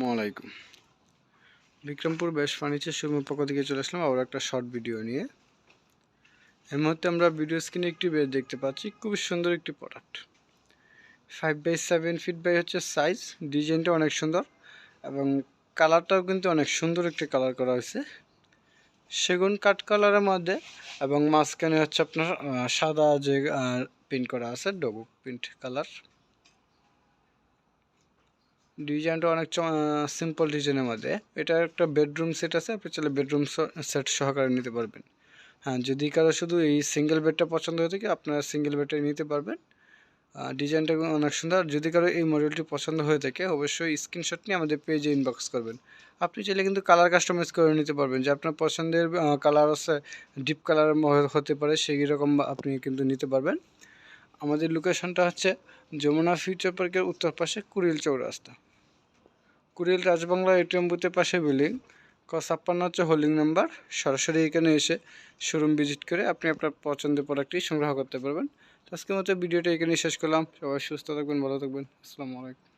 আসসালামু আলাইকুম। বিক্রমপুর বেশ ফার্নিচার শোরুমের পক্ষ থেকে চলে আসলাম আবার একটা শর্ট ভিডিও নিয়ে। এর মুহূর্তে আমরা ভিডিও স্ক্রিনে একটি বেড দেখতে পাচ্ছি, খুবই সুন্দর একটি product five by seven feet by হচ্ছে সাইজ ডিজাইনটা অনেক সুন্দর এবং কালারটাও কিন্তু অনেক সুন্দর একটি কালার করা হয়েছে। সেগুন কাঠ কালারের মধ্যে এবং মাঝখানে হচ্ছে আপনার সাদা যে প্রিন্ট করা আছে ডবু প্রিন্ট কালার ডিজাইনটা অনেক সিম্পল ডিজাইনের মধ্যে। এটা একটা বেডরুম সেট আছে, আপনি চাইলে বেডরুম সেট সহকারে নিতে পারবেন। হ্যাঁ যদি কারও শুধু এই সিঙ্গেল বেডটা পছন্দ হয়ে থাকে, আপনারা সিঙ্গেল বেডটাই নিতে পারবেন। ডিজাইনটা অনেক সুন্দর। যদি কারও এই মডেলটি পছন্দ হয়ে থাকে, অবশ্যই স্ক্রিনশট নিয়ে আমাদের পেজে ইনবক্স করবেন। আপনি চাইলে কিন্তু কালার কাস্টমাইজ করে নিতে পারবেন। যে আপনার পছন্দের কালার আছে ডিপ কালার হতে পারে সেই রকম আপনি কিন্তু নিতে পারবেন। আমাদের লোকেশনটা হচ্ছে যমুনা ফিউচার পার্কের উত্তর পাশে কুড়িল চৌরাস্তা। কুড়িল রাজবাংলা এটিএম বুথের পাশে বিল্ডিং ক ছাপ্পান্ন হচ্ছে হোল্ডিং নাম্বার সরাসরি এখানে এসে শোরুম ভিজিট করে আপনি আপনার পছন্দের প্রোডাক্টটি সংগ্রহ করতে পারবেন। তো আজকের মতো ভিডিওটা এখানেই শেষ করলাম। সবাই সুস্থ থাকবেন, ভালো থাকবেন। আসসালামু আলাইকুম।